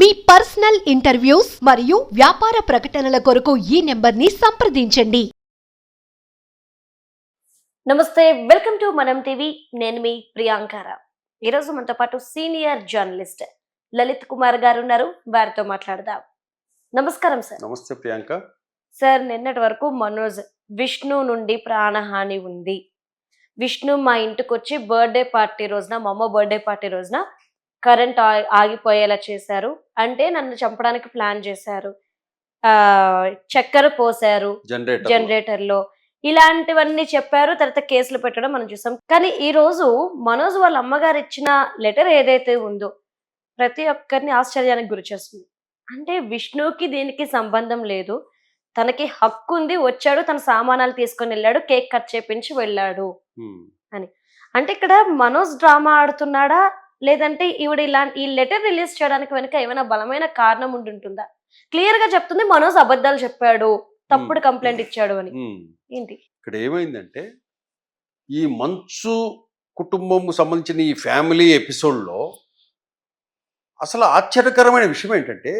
మీ personal interviews మరియు వ్యాపార ప్రకటనల కొరకు ఈ నెంబర్ని సంప్రదించండి. నమస్తే వెల్కమ్ టు మనం టీవీ. నేను మీ ప్రియాంకార ఈరోజు మనతో పాటు సీనియర్ జర్నలిస్ట్ లలిత్ కుమార్ గారు ఉన్నారు. వారితో మాట్లాడదాం. నమస్కారం సార్. నమస్తే ప్రియాంక. సార్ నిన్నటి వరకు మనోజ్ విష్ణు నుండి ప్రాణహాని ఉంది. విష్ణు మా ఇంటికి వచ్చి బర్త్డే పార్టీ రోజున మా అమ్మ బర్త్డే పార్టీ రోజున కరెంట్ ఆగిపోయేలా చేశారు. అంటే నన్ను చంపడానికి ప్లాన్ చేశారు. ఆ చక్కెర పోసారు జనరేటర్లో. ఇలాంటివన్నీ చెప్పారు. తర్వాత కేసులు పెట్టడం మనం చూసాం. కానీ ఈ రోజు మనోజ్ వాళ్ళ అమ్మగారు ఇచ్చిన లెటర్ ఏదైతే ఉందో ప్రతి ఒక్కరిని ఆశ్చర్యానికి గురి చేస్తుంది. అంటే విష్ణుకి దీనికి సంబంధం లేదు. తనకి హక్కు ఉంది. వచ్చాడు తన సామానాలు తీసుకొని వెళ్ళాడు కేక్ కట్ చేపించి వెళ్ళాడు ఉమ్. అంటే ఇక్కడ మనోజ్ డ్రామా ఆడుతున్నాడా? లేదంటే ఈవిడ ఇలాంటి ఈ లెటర్ రిలీజ్ చేయడానికి వెనుక ఏమైనా బలమైన కారణం ఉండి ఉంటుందా క్లియర్గా చెప్తుంది మనోజ్ అబద్ధాలు చెప్పాడు తప్పుడు. కంప్లైంట్ ఇచ్చాడు అని. ఏంటి? ఇక్కడ ఏమైందంటే ఈ మంచు కుటుంబం సంబంధించిన ఈ ఫ్యామిలీ ఎపిసోడ్లో అసలు ఆశ్చర్యకరమైన విషయం ఏంటంటే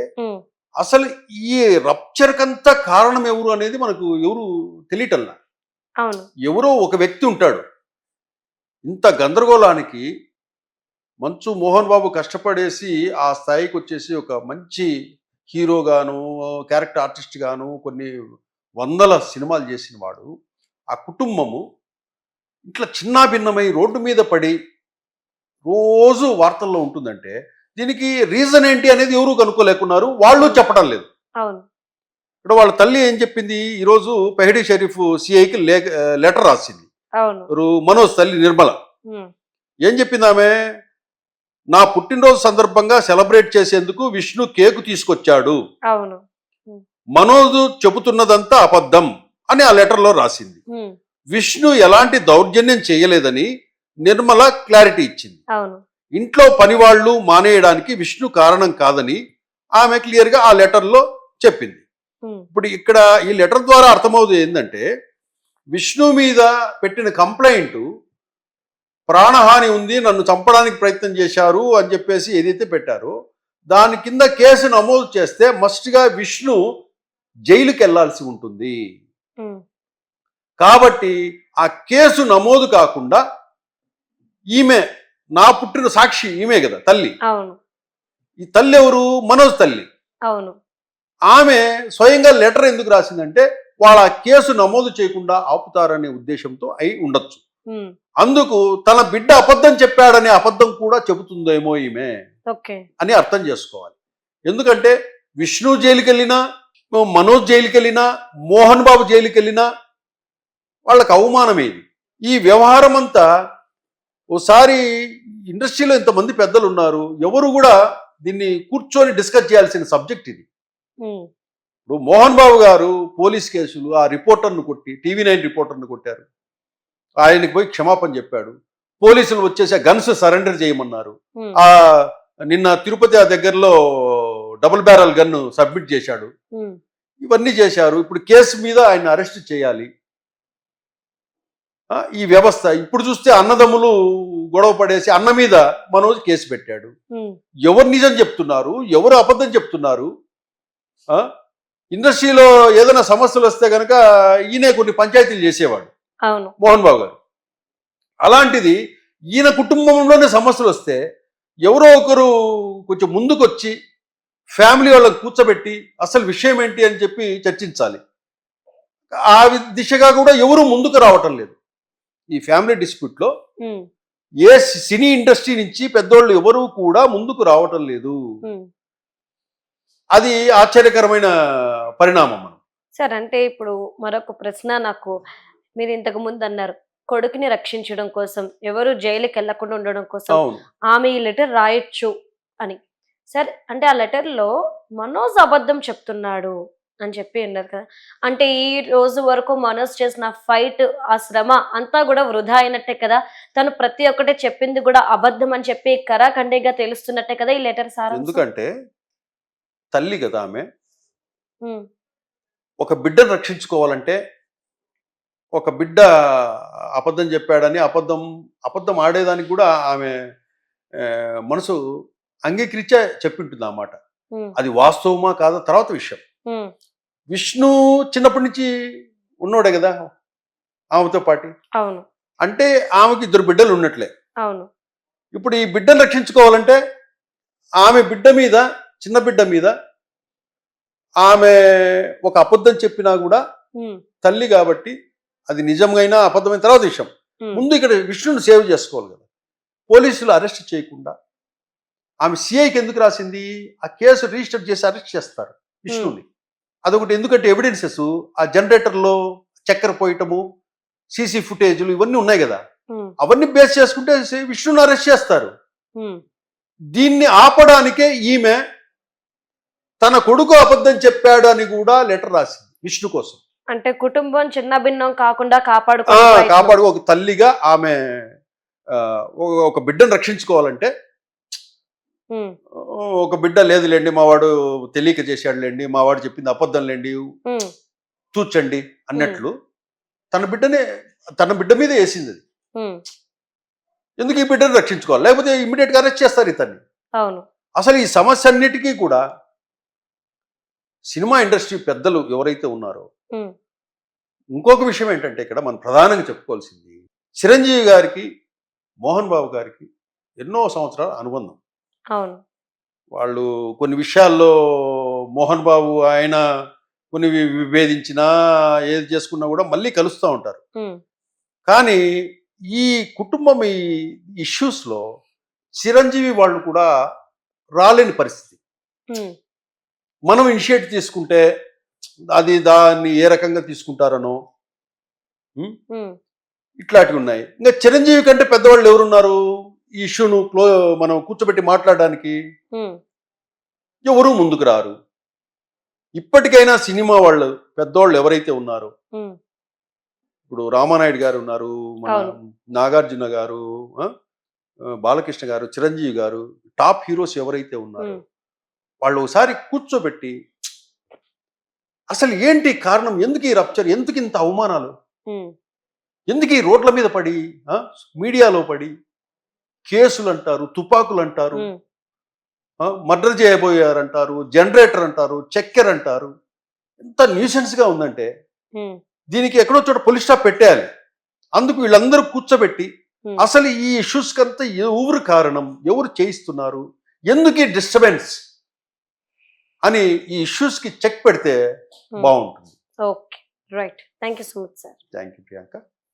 అసలు ఈ రప్చర్కంతా కారణం ఎవరు అనేది మనకు ఎవరు తెలియటల్లా? అవును. ఎవరో ఒక వ్యక్తి ఉంటాడు. ఇంత గందరగోళానికి మంచు మోహన్ బాబు కష్టపడేసి ఆ స్థాయికి వచ్చేసి ఒక మంచి హీరోగాను క్యారెక్టర్ ఆర్టిస్ట్ గాను కొన్ని వందల సినిమాలు చేసిన వాడు. ఆ కుటుంబము ఇట్లా చిన్నాభిన్నమై రోడ్డు మీద పడి రోజు వార్తల్లో ఉంటుందంటే దీనికి రీజన్ ఏంటి అనేది ఎవరు కనుక్కోలేకున్నారు వాళ్ళు చెప్పడం లేదు. ఇక్కడ వాళ్ళ తల్లి ఏం చెప్పింది? ఈరోజు పెహడీ షరీఫ్ సిఐకి లెటర్ రాసింది. మనోజ్ తల్లి నిర్మల. ఏం చెప్పింది ఆమె నా పుట్టినరోజు సందర్భంగా సెలబ్రేట్ చేసేందుకు విష్ణు కేకు తీసుకొచ్చాడు. అవును. మనోజ్ చెబుతున్నదంతా అబద్ధం అని ఆ లెటర్లో రాసింది. విష్ణు ఎలాంటి దౌర్జన్యం చేయలేదని నిర్మల క్లారిటీ ఇచ్చింది. ఇంట్లో పనివాళ్ళు మానేయడానికి విష్ణు కారణం కాదని ఆమె క్లియర్గా ఆ లెటర్లో చెప్పింది. ఇప్పుడు ఇక్కడ ఈ లెటర్ ద్వారా అర్థమవుతుంది ఏంటంటే విష్ణు మీద పెట్టిన కంప్లైంట్ ప్రాణహాని ఉంది నన్ను చంపడానికి ప్రయత్నం చేశారు అని చెప్పేసి ఏదైతే పెట్టారో దాని కింద కేసు నమోదు చేస్తే మస్ట్గా విష్ణు జైలుకి వెళ్ళాల్సి ఉంటుంది కాబట్టి ఆ కేసు నమోదు కాకుండా ఈమె నా పుట్టిన సాక్షి ఈమె కదా తల్లి. ఈ తల్లి ఎవరు? మనోజ్ తల్లి. అవును. ఆమె స్వయంగా లెటర్ ఎందుకు రాసిందంటే వాళ్ళ కేసు నమోదు చేయకుండా ఆపుతారనే ఉద్దేశంతో అయి ఉండొచ్చు. అందుకు తన బిడ్డ అబద్ధం చెప్పాడనే అబద్ధం కూడా చెబుతుందేమో ఈమె అని అర్థం చేసుకోవాలి. ఎందుకంటే విష్ణు జైలుకి వెళ్ళినా మనోజ్ జైలుకి వెళ్ళినా మోహన్ బాబు జైలుకి వెళ్ళినా వాళ్ళకి అవమానమేది ఈ వ్యవహారం అంతా ఓసారి ఇండస్ట్రీలో ఇంతమంది పెద్దలు ఉన్నారు ఎవరు కూడా దీన్ని కూర్చొని డిస్కస్ చేయాల్సిన సబ్జెక్ట్ ఇది. ఇప్పుడు మోహన్ బాబు గారు పోలీస్ కేసులు ఆ రిపోర్టర్ను కొట్టి టీవీ నైన్ రిపోర్టర్ను కొట్టారు. ఆయనకి పోయి క్షమాపణ చెప్పాడు. పోలీసులు వచ్చేసి గన్స్ సరెండర్ చేయమన్నారు. ఆ నిన్న తిరుపతి ఆ దగ్గరలో డబుల్ బ్యారల్ గన్ను సబ్మిట్ చేశాడు. ఇవన్నీ చేశారు. ఇప్పుడు కేసు మీద ఆయన అరెస్ట్ చేయాలి. ఈ వ్యవస్థ ఇప్పుడు చూస్తే అన్నదమ్ములు గొడవ పడేసి అన్న మీద మనోజ్ కేసు పెట్టాడు. ఎవరు నిజం చెప్తున్నారు? ఎవరు అబద్ధం చెప్తున్నారు? ఆ? ఇండస్ట్రీలో ఏదైనా సమస్యలు వస్తే కనుక ఈయనే కొన్ని పంచాయతీలు చేసేవాడు. మోహన్ బాబు గారు. అలాంటిది ఈయన కుటుంబంలోనే సమస్యలు వస్తే ఎవరో ఒకరు కొంచెం ముందుకొచ్చి ఫ్యామిలీ వాళ్ళని కూర్చోబెట్టి అసలు విషయం ఏంటి అని చెప్పి చర్చించాలి. ఆ దిశగా కూడా ఎవరు ముందుకు రావటం లేదు. ఈ ఫ్యామిలీ డిస్ప్యూట్లో ఏ సినీ ఇండస్ట్రీ నుంచి పెద్దోళ్ళు ఎవరు కూడా ముందుకు రావటం లేదు. అది ఆశ్చర్యకరమైన పరిణామం మనం. సార్ అంటే ఇప్పుడు మరొక ప్రశ్న నాకు మీరు ఇంతకు ముందు అన్నారు కొడుకుని రక్షించడం కోసం ఎవరు జైలుకి వెళ్ళకుండా ఉండడం కోసం ఆమె ఈ లెటర్ రాయొచ్చు అని. సార్ అంటే ఆ లెటర్లో మనోజ్ అబద్ధం చెప్తున్నాడు అని చెప్పి ఉన్నారు కదా. అంటే ఈ రోజు వరకు మనోజ్ చేసిన ఫైట్ ఆ శ్రమ అంతా కూడా వృధా అయినట్టే కదా. తను ప్రతి ఒక్కటి చెప్పింది కూడా అబద్ధం అని చెప్పి కరాఖండిగా తెలుస్తున్నట్టే కదా ఈ లెటర్ సార్ ఎందుకంటే తల్లి కదా ఆమె. ఒక బిడ్డను రక్షించుకోవాలంటే ఒక బిడ్డ అబద్ధం చెప్పాడని అబద్ధం అబద్ధం ఆడేదానికి కూడా ఆమె మనసు అంగీకరించే చెప్పింటుంది ఆ మాట ఉమ్, అది వాస్తవమా కాదా తర్వాత విషయం. విష్ణు చిన్నప్పటి నుంచి ఉన్నోడే కదా ఆమెతో పాటి. అవును. అంటే ఆమెకి ఇద్దరు బిడ్డలు ఉన్నట్లే. అవును. ఇప్పుడు ఈ బిడ్డను రక్షించుకోవాలంటే ఆమె బిడ్డ మీద చిన్న బిడ్డ మీద ఆమె ఒక అబద్ధం చెప్పినా కూడా తల్లి కాబట్టి అది నిజమైనా అబద్ధమైన తర్వాత విషయం. ముందు ఇక్కడ విష్ణుని సేవ్ చేసుకోవాలి కదా. పోలీసులు అరెస్ట్ చేయకుండా ఆమె సిఐకి ఎందుకు రాసింది? ఆ కేసు రిజిస్టర్ చేసి అరెస్ట్ చేస్తారు విష్ణుని. అదొకటి ఎందుకంటే ఎవిడెన్సెస్ ఆ జనరేటర్లో చక్కెర పోయటము సీసీ ఫుటేజ్లు ఇవన్నీ ఉన్నాయి కదా. అవన్నీ బేస్ చేసుకుంటే విష్ణుని అరెస్ట్ చేస్తారు. దీన్ని ఆపడానికే ఈమె తన కొడుకు అబద్ధం చెప్పాడు అని కూడా లెటర్ రాసింది విష్ణు కోసం. అంటే కుటుంబం చిన్న భిన్నం కాకుండా ఆ, కాపాడుకో కాపాడు ఒక తల్లిగా ఆమె ఒక- బిడ్డను రక్షించుకోవాలంటే ఒక బిడ్డ లేదులేండి మా వాడు తెలియక చేశాడులేండి మా వాడు చెప్పింది అబద్ధం లేండి తూచండి అన్నట్లు తన బిడ్డనే తన బిడ్డ మీదే వేసింది అది. ఎందుకు ఈ బిడ్డను రక్షించుకోవాలి? లేకపోతే ఇమ్మీడియట్గా అరెస్ట్ చేస్తారు ఇతన్ని. అవును. అసలు ఈ సమస్య అన్నిటికీ కూడా సినిమా ఇండస్ట్రీ పెద్దలు ఎవరైతే ఉన్నారో ఇంకొక విషయం ఏంటంటే ఇక్కడ మనం ప్రధానంగా చెప్పుకోవాల్సింది చిరంజీవి గారికి మోహన్ బాబు గారికి ఎన్నో సంవత్సరాల అనుబంధం. అవును. వాళ్ళు కొన్ని విషయాల్లో మోహన్ బాబు ఆయన కొన్ని విభేదించినా ఏది చేసుకున్నా కూడా మళ్ళీ కలుస్తూ ఉంటారు. కానీ ఈ కుటుంబం ఈ ఇష్యూస్లో చిరంజీవి వాళ్ళు కూడా రాలేని పరిస్థితి. మనం ఇనిషియేట్ తీసుకుంటే అది దాన్ని ఏ రకంగా తీసుకుంటారనో ఇట్లాంటివి ఉన్నాయి. ఇంకా చిరంజీవి కంటే పెద్దవాళ్ళు ఎవరున్నారు? ఈ ఇష్యూను క్లో మనం కూర్చోబెట్టి మాట్లాడడానికి ఎవరు ముందుకు రారు. ఇప్పటికైనా సినిమా వాళ్ళు పెద్దవాళ్ళు ఎవరైతే ఉన్నారో ఇప్పుడు రామానాయుడు గారు ఉన్నారు మన. నాగార్జున గారు బాలకృష్ణ గారు చిరంజీవి గారు టాప్ హీరోస్ ఎవరైతే ఉన్నారో వాళ్ళు ఒకసారి కూర్చోబెట్టి అసలు ఏంటి కారణం? ఎందుకు ఈ రప్చర్? ఎందుకు ఇంత అవమానాలు? ఎందుకు ఈ రోడ్ల మీద పడి మీడియాలో పడి కేసులు అంటారు తుపాకులు అంటారు మర్డర్ చేయబోయారంటారు జనరేటర్ అంటారు చక్కెర అంటారు ఎంత న్యూసెన్స్గా ఉందంటే దీనికి ఎక్కడో చోట పోలీస్ స్టాప్ పెట్టేయాలి. అందుకు వీళ్ళందరూ కూర్చోబెట్టి. అసలు ఈ ఇష్యూస్ కంతా ఎవరు కారణం? ఎవరు చేయిస్తున్నారు? ఎందుకు ఈ డిస్టర్బెన్స్ అని ఈ ఇష్యూస్కి చెక్ పెడితే Hmm. బాగుంటుంది. Okay right thank you so much sir thank you Priyanka